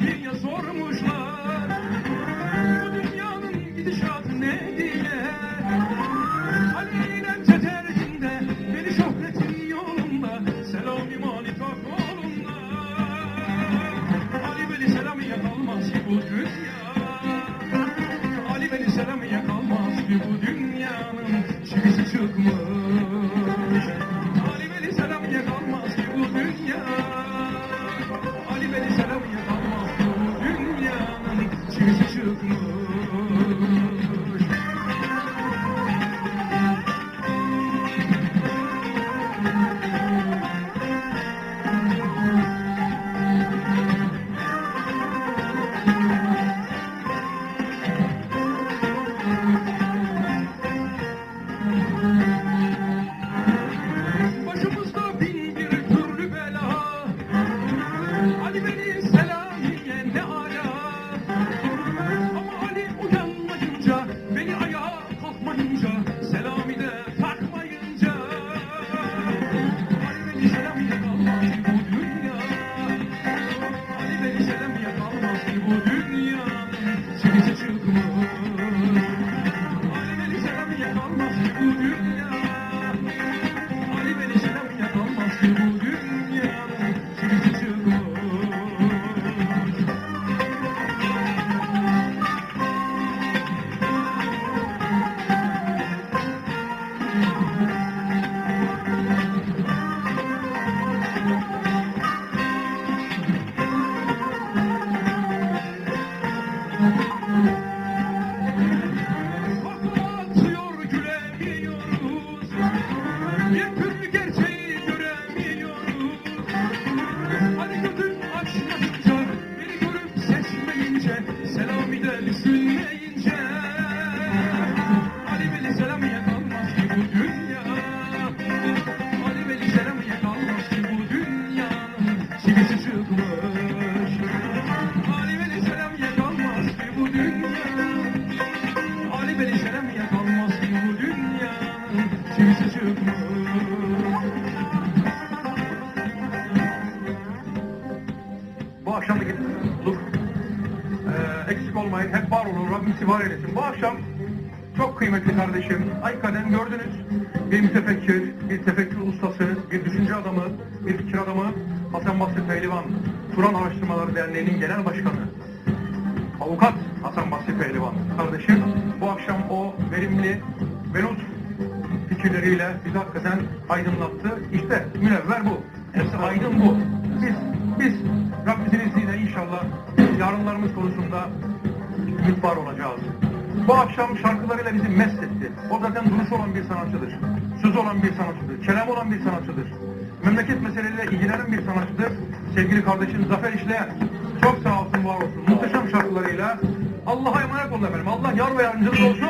diye sormuşlar. Bu dünyanın gidişatı ne diye? Aleylemce tercinde Beni şöhretin yolunda Selam imani tak kolunda Ali beni selamı yakalmaz ki bu dünya. Ali beni selamı yakalmaz ki bu dünyanın. Çivisi çıkmaz Ama Ali uyanmayınca, beni ayağa kalkmayınca. Olmayın. Hep var olun. Rabbim sizi var eylesin. Bu akşam çok kıymetli kardeşim Aykadem gördünüz. Bir mütefekkir, bir tefekkür ustası, bir düşünce adamı, bir fikir adamı Hasan Basri Pehlivan, Turan Araştırmaları Derneği'nin genel başkanı. Avukat Hasan Basri Pehlivan kardeşim bu akşam o verimli venut fikirleriyle bizi hakikaten aydınlattı. İşte münevver bu. Aydın bu. Biz, biz Rabbimizin izniyle inşallah yarınlarımız konusunda ümit olacağız. Bu akşam şarkılarıyla bizi mest etti. O zaten duruş olan bir sanatçıdır. Söz olan bir sanatçıdır. Kelam olan bir sanatçıdır. Memleket meseleleriyle ilgilenen bir sanatçıdır. Sevgili kardeşim Zafer İşleyen. Çok sağ olsun, var olsun. Muhteşem şarkılarıyla Allah'a emanet olun efendim. Allah yar ve yardımcınız olsun.